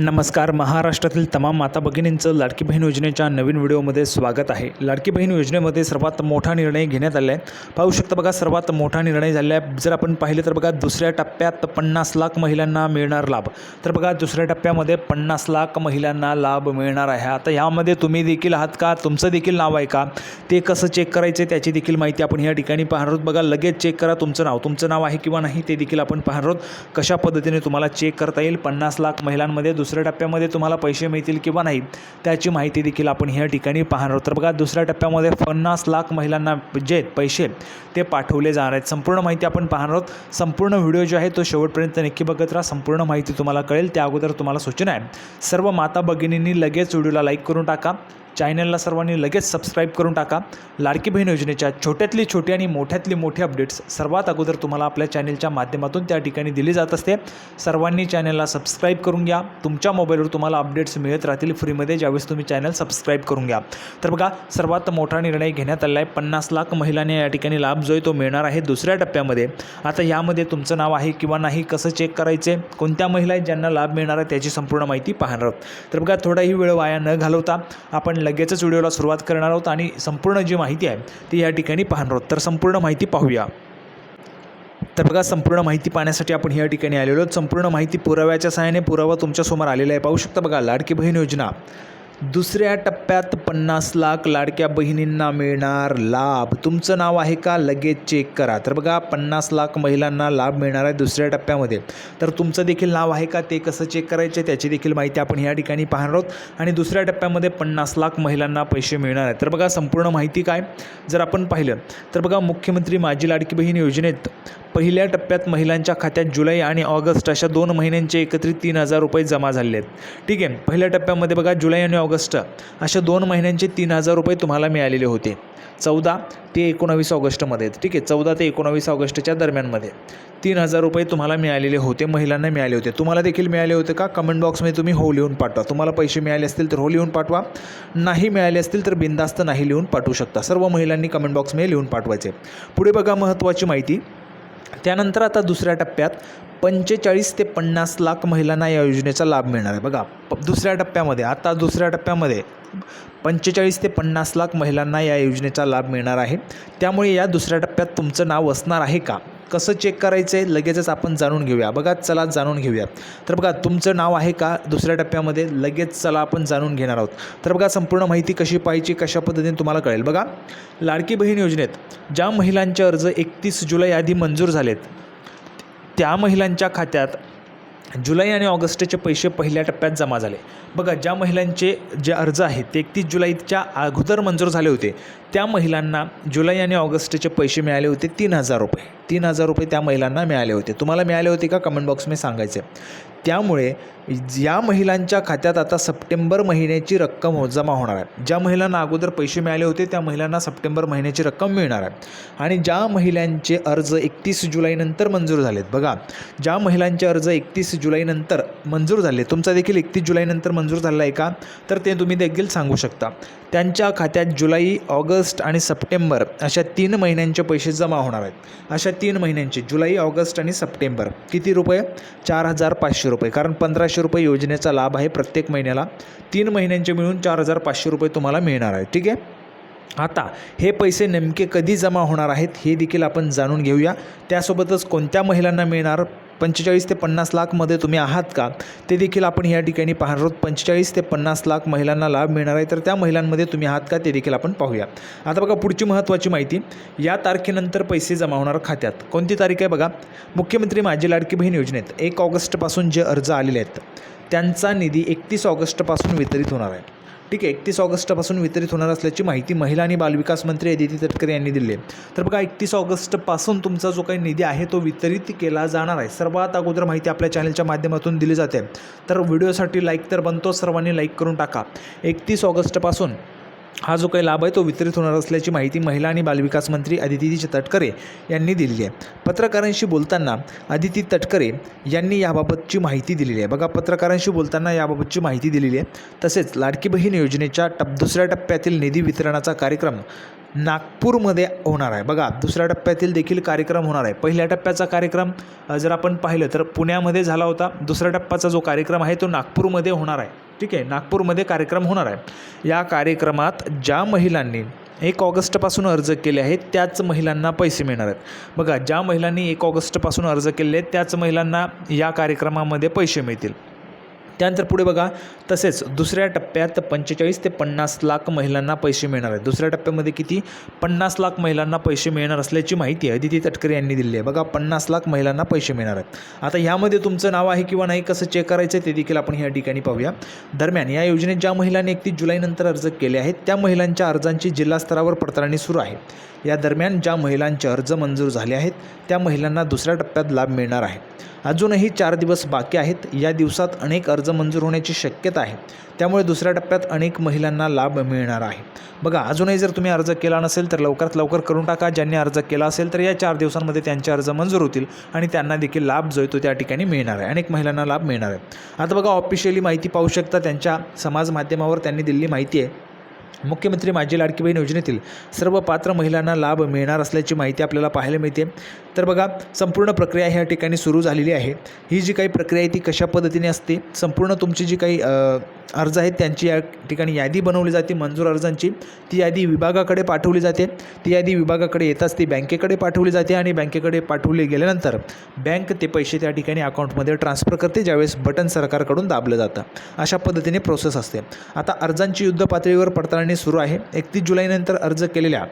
नमस्कार. महाराष्ट्रातील तमाम माता भगिनींचं लाडकी बहीण योजनेच्या नवीन व्हिडिओमध्ये स्वागत आहे. लाडकी बहीण योजनेमध्ये सर्वात मोठा निर्णय घेण्यात आला आहे. पाहू शकता बघा सर्वात मोठा निर्णय झाला आहे. जर आपण पाहिलं तर बघा दुसऱ्या टप्प्यात पन्नास लाख महिलांना मिळणार लाभ. तर बघा दुसऱ्या टप्प्यामध्ये पन्नास लाख महिलांना लाभ मिळणार आहे. आता यामध्ये तुम्ही देखील आहात का? तुमचं देखील नाव आहे का? ते कसं चेक करायचं त्याची देखील माहिती आपण या ठिकाणी पाहणार आहोत. बघा लगेच चेक करा तुमचं नाव. तुमचं नाव आहे किंवा नाही ते देखील आपण पाहणार आहोत. कशा पद्धतीने तुम्हाला चेक करता येईल? पन्नास लाख महिलांमध्ये दुसऱ्या टप्प्यामध्ये तुम्हाला पैसे मिळतील किंवा नाही त्याची माहिती देखील आपण ह्या ठिकाणी पाहणार आहोत. तर बघा दुसऱ्या टप्प्यामध्ये पन्नास लाख महिलांना जे आहेत पैसे ते पाठवले जाणार आहेत. संपूर्ण माहिती आपण पाहणार आहोत. संपूर्ण व्हिडिओ जो आहे तो शेवटपर्यंत नक्की बघत राहा. संपूर्ण माहिती तुम्हाला कळेल. त्या अगोदर तुम्हाला सूचना आहे. सर्व माता भगिनींनी लगेच व्हिडिओला लाईक करून टाका. चॅनलला सर्वांनी लगेच सबस्क्राईब करून टाका. लाडकी बहीण योजनेच्या छोट्यातली छोटी आणि मोठ्यातली मोठी अपडेट्स सर्वात अगोदर तुम्हाला आपल्या चॅनलच्या माध्यमातून त्या ठिकाणी दिली जात असते. सर्वांनी चॅनलला सबस्क्राईब करून घ्या. तुमच्या मोबाईलवर तुम्हाला अपडेट्स मिळत राहतील फ्रीमध्ये ज्यावेळेस तुम्ही चॅनल सबस्क्राईब करून घ्या. तर बघा सर्वात मोठा निर्णय घेण्यात आला आहे पन्नास लाख महिलांना या ठिकाणी लाभ जो आहे तो मिळणार आहे दुसऱ्या टप्प्यामध्ये. आता यामध्ये तुमचं नाव आहे किंवा नाही कसं चेक करायचे कोणत्या महिला आहेत ज्यांना लाभ मिळणार आहे त्याची संपूर्ण माहिती पाहणार आहोत. तर बघा थोडाही वेळ वाया न घालवता आपण लगेचच व्हिडिओला सुरुवात करणार आहोत आणि संपूर्ण जी माहिती आहे ती या ठिकाणी पाहणार आहोत. तर संपूर्ण माहिती पाहूया. तर बघा संपूर्ण माहिती पाहण्यासाठी आपण या ठिकाणी आलेलो आहोत. संपूर्ण माहिती पुराव्याच्या सहाय्याने पुरावा तुमच्यासमोर आलेला आहे. पाहू शकता बघा लाडकी बहीण योजना. दुसऱ्या टप्प्यात पन्नास लाख लाडक्या बहिणींना मिळणार लाभ. तुमचं नाव आहे का? लगेच चेक करा. तर बघा पन्नास लाख महिलांना लाभ मिळणार आहे दुसऱ्या टप्प्यामध्ये. तर तुमचं देखील नाव आहे का? ते कसं चेक करायचे? त्याची देखील माहिती आपण या ठिकाणी पाहणार आहोत. आणि दुसऱ्या टप्प्यामध्ये पन्नास लाख महिलांना पैसे मिळणार आहेत. तर बघा संपूर्ण माहिती काय? जर आपण पाहिलं तर बघा मुख्यमंत्री माझी लाडकी बहीण योजनेत पहिल्या टप्प्यात महिलांच्या खात्यात जुलै आणि ऑगस्ट अशा दोन महिन्यांचे एकत्रित तीन हजार रुपये जमा झाले आहेत. ठीक आहे पहिल्या टप्प्यामध्ये बघा जुलै आणि ऑगस्ट. अशा दोन महिन्यांचे तीन हजार रुपये तुम्हाला मिळालेले होते. चौदा ते एकोणावीस ऑगस्टमध्ये ठीक आहे. चौदा ते एकोणावीस ऑगस्टच्या दरम्यानमध्ये तीन हजार रुपये तुम्हाला मिळालेले होते. महिलांना मिळाले होते. तुम्हाला देखील मिळाले होते का? कमेंट बॉक्समध्ये तुम्ही हो लिहून पाठवा. तुम्हाला पैसे मिळाले असतील तर हो लिहून पाठवा. नाही मिळाले असतील तर बिंदास्त नाही लिहून पाठवू शकता. सर्व महिलांनी कमेंट बॉक्समध्ये लिहून पाठवायचे. पुढे बघा महत्त्वाची माहिती. त्यानंतर आता दुसऱ्या टप्प्यात पंचेचाळीस ते पन्नास लाख महिलांना या योजनेचा लाभ मिळणार आहे. बघा प दुसऱ्या टप्प्यामध्ये आता दुसऱ्या टप्प्यामध्ये पंचेचाळीस ते पन्नास लाख महिलांना या योजनेचा लाभ मिळणार आहे. त्यामुळे या दुसऱ्या टप्प्यात तुमचं नाव असणार आहे का? कसं चेक करायचं आहे लगेचच आपण जाणून घेऊया. बघा चला जाणून घेऊया. तर बघा तुमचं नाव आहे का? दुसऱ्या टप्प्यामध्ये लगेच चला आपण जाणून घेणार आहोत. तर बघा संपूर्ण माहिती कशी पाहिजे कशा पद्धतीने तुम्हाला कळेल. बघा लाडकी बहीण योजनेत ज्या महिलांचे अर्ज एकतीस जुलै आधी मंजूर झालेत त्या महिलांच्या खात्यात जुलै आणि ऑगस्टचे पैसे पहिल्या टप्प्यात जमा झाले. बघा ज्या महिलांचे जे अर्ज आहेत ते एकतीस जुलैच्या अगोदर मंजूर झाले होते. त्या महिलांना जुलै आणि ऑगस्टचे पैसे मिळाले होते तीन हजार रुपये. तीन हजार रुपये त्या महिलांना मिळाले होते. तुम्हाला मिळाले होते का? कमेंट बॉक्समध्ये सांगायचे. त्यामुळे या महिलांच्या खात्यात आता सप्टेंबर महिन्याची रक्कम हो जमा होणार आहे. ज्या महिलांना अगोदर पैसे मिळाले होते त्या महिलांना सप्टेंबर महिन्याची रक्कम मिळणार आहे. आणि ज्या महिलांचे अर्ज एकतीस जुलैनंतर मंजूर झालेत बघा. ज्या महिलांचे अर्ज एकतीस जुलैनंतर मंजूर झाले. तुमचा देखील एकतीस जुलैनंतर मंजूर झाला आहे का? तर ते तुम्ही देखील सांगू शकता. त्यांच्या खात्यात जुलै ऑगस्ट आणि सप्टेंबर अशा तीन महिन्यांचे पैसे जमा होणार आहेत. अशा तीन महिन्यांचे जुलै ऑगस्ट आणि सप्टेंबर किती रुपये? चार हजार पाचशे रुपये. कारण पंधराशे रुपये योजनेचा लाभ आहे प्रत्येक महिन्याला. तीन महिन्यांचे मिळून चार हजार पाचशे रुपये तुम्हाला मिळणार आहे. ठीक आहे? आता हे पैसे नेमके कधी जमा होणार आहेत हे देखील आपण जाणून घेऊया. त्यासोबतच कोणत्या महिलांना मिळणार? पंचेचाळीस ते पन्नास लाखमध्ये तुम्ही आहात का? ते देखील आपण या ठिकाणी पाहणार आहोत. पंचेचाळीस ते पन्नास लाख महिलांना लाभ मिळणार आहे. तर त्या महिलांमध्ये तुम्ही आहात का? ते देखील आपण पाहूया. आता बघा पुढची महत्त्वाची माहिती. या तारखेनंतर पैसे जमा होणार खात्यात. कोणती तारीख आहे बघा? मुख्यमंत्री माझी लाडकी बहीण योजनेत. एक ऑगस्टपासून जे अर्ज आलेले आहेत त्यांचा निधी एकतीस ऑगस्टपासून वितरित होणार आहे. ठीक आहे एकतीस ऑगस्टपासून वितरित होणार असल्याची माहिती महिला आणि बालविकास मंत्री अदिती तटकरे यांनी दिली आहे. तर बघा एकतीस ऑगस्टपासून तुमचा जो काही निधी आहे तो वितरित केला जाणार आहे. सर्वात अगोदर माहिती आपल्या चॅनलच्या माध्यमातून दिली जाते. तर व्हिडिओसाठी लाईक तर बनतो सर्वांनी लाईक करून टाका. एकतीस ऑगस्टपासून हा जो काही लाभ आहे तो वितरित होणार असल्याची माहिती महिला आणि बालविकास मंत्री अदिती तटकरे यांनी दिलेली आहे. पत्रकारांशी बोलताना अदिती तटकरे यांनी याबाबतची माहिती दिलेली आहे. बघा पत्रकारांशी बोलताना याबाबतची माहिती दिलेली आहे. तसेच लाडकी बहीण योजनेच्या टप दुसऱ्या टप्प्यातील निधी वितरणाचा कार्यक्रम नागपूरमध्ये होणार आहे. बघा दुसऱ्या टप्प्यातील देखील कार्यक्रम होणार आहे. पहिल्या टप्प्याचा कार्यक्रम जर आपण पाहिलं तर पुण्यामध्ये झाला होता. दुसऱ्या टप्प्याचा जो कार्यक्रम आहे तो नागपूरमध्ये होणार आहे. ठीक आहे नागपूरमध्ये कार्यक्रम होणार आहे. या कार्यक्रमात ज्या महिलांनी एक ऑगस्टपासून अर्ज केले आहेत त्याच महिलांना पैसे मिळणार आहेत. बघा ज्या महिलांनी एक ऑगस्टपासून अर्ज केले आहेत त्याच महिलांना या कार्यक्रमामध्ये पैसे मिळतील. त्यानंतर पुढे बघा तसेच दुसऱ्या टप्प्यात पंचेचाळीस ते पन्नास लाख महिलांना पैसे मिळणार आहेत. दुसऱ्या टप्प्यामध्ये किती? पन्नास लाख महिलांना पैसे मिळणार असल्याची माहिती आहे. अदिती तटकरे यांनी दिली आहे. बघा पन्नास लाख महिलांना पैसे मिळणार आहेत. आता ह्यामध्ये तुमचं नाव आहे किंवा नाही कसं चेक करायचं ते देखील आपण ह्या ठिकाणी पाहूया. दरम्यान या योजनेत ज्या महिलांनी एकतीस जुलैनंतर अर्ज केले आहेत त्या महिलांच्या अर्जांची जिल्हा स्तरावर पडताळणी सुरू आहे. या दरम्यान ज्या महिलांचे अर्ज मंजूर झाले आहेत त्या महिलांना दुसऱ्या टप्प्यात लाभ मिळणार आहे. अजूनही चार दिवस बाकी आहेत. या दिवसात अनेक अर्ज मंजूर होण्याची शक्यता आहे. त्यामुळे दुसऱ्या टप्प्यात अनेक महिलांना लाभ मिळणार आहे. बघा अजूनही जर तुम्ही अर्ज केला नसेल तर लवकरात लवकर करून टाका. ज्यांनी अर्ज केला असेल तर या चार दिवसांमध्ये त्यांचे अर्ज मंजूर होतील आणि त्यांना देखील लाभ जो आहे तो त्या ठिकाणी मिळणार आहे. अनेक महिलांना लाभ मिळणार आहे. आता बघा ऑफिशियली माहिती पाहू शकता त्यांच्या समाज माध्यमावर त्यांनी दिलेली माहिती आहे. मुख्यमंत्री माझी लाडकी बहीण योजनेतील सर्व पात्र महिलांना लाभ मिळणार असल्याची माहिती आपल्याला पाहायला मिळते. तर बघा संपूर्ण प्रक्रिया ह्या ठिकाणी सुरू झालेली आहे. ही जी काही प्रक्रिया आहे ती कशा पद्धतीने असते? संपूर्ण तुमची जी काही अर्ज आहेत त्यांची या ठिकाणी यादी बनवली जाते मंजूर अर्जांची. ती यादी विभागाकडे पाठवली जाते. ती यादी विभागाकडे येताच ती बँकेकडे पाठवली जाते आणि बँकेकडे पाठवली गेल्यानंतर बँक ते पैसे त्या ठिकाणी अकाउंटमध्ये ट्रान्सफर करते ज्यावेळेस बटन सरकारकडून दाबलं जातं. अशा पद्धतीने प्रोसेस असते. आता अर्जांची युद्ध पातळीवर पडताळणी सुरू आहे. एकतीस जुलैनंतर अर्ज केलेल्या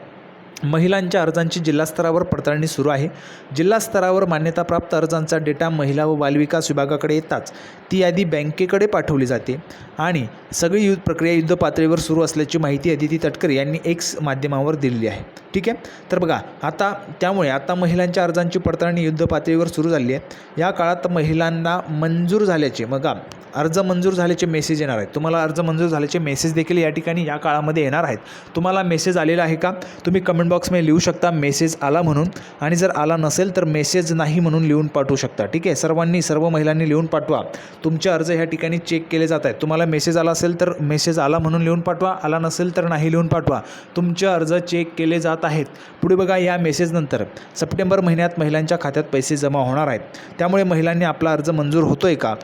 महिलांच्या अर्जांची जिल्हास्तरावर पडताळणी सुरू आहे. जिल्हास्तरावर मान्यताप्राप्त अर्जांचा डेटा महिला व बालविकास विभागाकडे येताच ती यादी बँकेकडे पाठवली जाते आणि सगळी युद्ध प्रक्रिया युद्ध पातळीवर सुरू असल्याची माहिती अदिती तटकरे यांनी एक्स माध्यमावर दिलेली आहे. ठीक आहे? तर बघा आता त्यामुळे आता महिलांच्या अर्जांची पडताळणी युद्ध पातळीवर सुरू झाली आहे. या काळात महिलांना मंजूर झाल्याचे बघा अर्ज मंजूर झाल्याचे मेसेज येणार आहेत. तुम्हाला अर्ज मंजूर झाल्याचे मेसेज देखील या ठिकाणी या काळामध्ये येणार आहेत. तुम्हाला मेसेज आलेला आहे का? तुम्ही कमेंट बॉक्समध्ये लिहू शकता मेसेज आला म्हणून. आणि जर आला नसेल तर मेसेज नाही म्हणून लिहून पाठवू शकता. ठीक आहे? सर्वांनी सर्व महिलांनी लिहून पाठवा. तुमचे अर्ज ह्या ठिकाणी चेक केले जात आहेत. तुम्हाला मेसेज आला असेल तर मेसेज आला म्हणून लिहून पाठवा. आला नसेल तर नाही लिहून पाठवा. तुमचे अर्ज चेक केले जात आहेत. पुढे बघा या मेसेजनंतर सप्टेंबर महिन्यात महिलांच्या खात्यात पैसे जमा होणार आहेत. त्यामुळे महिलांनी आपला अर्ज मंजूर होतोय का?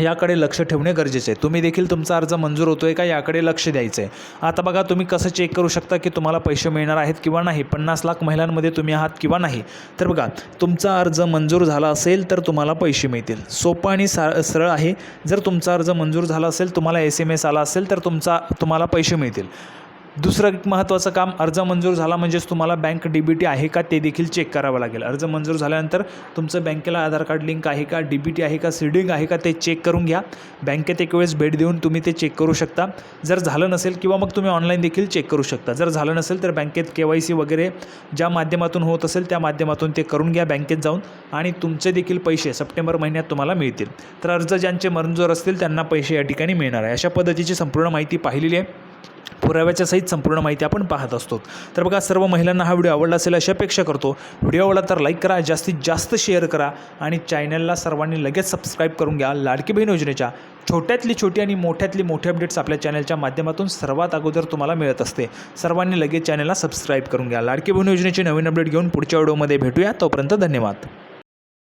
याकडे लक्ष ठेवणे गरजेचे आहे. तुम्ही देखील तुमचा अर्ज मंजूर होतो आहे का याकडे लक्ष द्यायचं आहे आता बघा तुम्ही कसं चेक करू शकता की तुम्हाला पैसे मिळणार आहेत किंवा नाही? पन्नास लाख महिलांमध्ये तुम्ही आहात किंवा नाही? तर बघा तुमचा अर्ज मंजूर झाला असेल तर तुम्हाला पैसे मिळतील. सोपं आणि सा सरळ आहे. जर तुमचा अर्ज मंजूर झाला असेल तुम्हाला एस एम एस आला असेल तर तुमचा तुम्हाला पैसे मिळतील. दुसरं एक महत्त्वाचं काम अर्ज मंजूर झाला म्हणजेच तुम्हाला बँक डी बी टी आहे का ते देखील चेक करावं लागेल. अर्ज मंजूर झाल्यानंतर तुमचं बँकेला आधार कार्ड लिंक आहे का डी बी टी आहे का सीडिंग आहे का ते चेक करून घ्या. बँकेत एक वेळेस भेट देऊन तुम्ही ते चेक करू शकता. जर झालं नसेल किंवा मग तुम्ही ऑनलाईन देखील चेक करू शकता. जर झालं नसेल तर बँकेत के वाय सी वगैरे ज्या माध्यमातून होत असेल त्या माध्यमातून ते करून घ्या बँकेत जाऊन आणि तुमचे देखील पैसे सप्टेंबर महिन्यात तुम्हाला मिळतील. तर अर्ज ज्यांचे मंजूर असतील त्यांना पैसे या ठिकाणी मिळणार आहे. अशा पद्धतीची संपूर्ण माहिती पाहिलेली आहे. पुराव्याच्या सहित संपूर्ण माहिती आपण पाहत असतो. तर बघा सर्व महिलांना हा व्हिडिओ आवडला असेल अशी अपेक्षा करतो. व्हिडिओ आवडला तर लाईक करा जास्तीत जास्त शेअर करा आणि चॅनलला सर्वांनी लगेच सबस्क्राईब करून घ्या. लाडकी बहीण योजनेच्या छोट्यातली छोटी आणि मोठ्यातली मोठे अपडेट्स आपल्या चॅनलच्या माध्यमातून सर्वात अगोदर तुम्हाला मिळत असते. सर्वांनी लगेच चॅनलला सबस्क्राईब करून घ्या. लाडकी बहीण योजनेची नवीन अपडेट घेऊन पुढच्या व्हिडिओमध्ये भेटूया. तोपर्यंत धन्यवाद.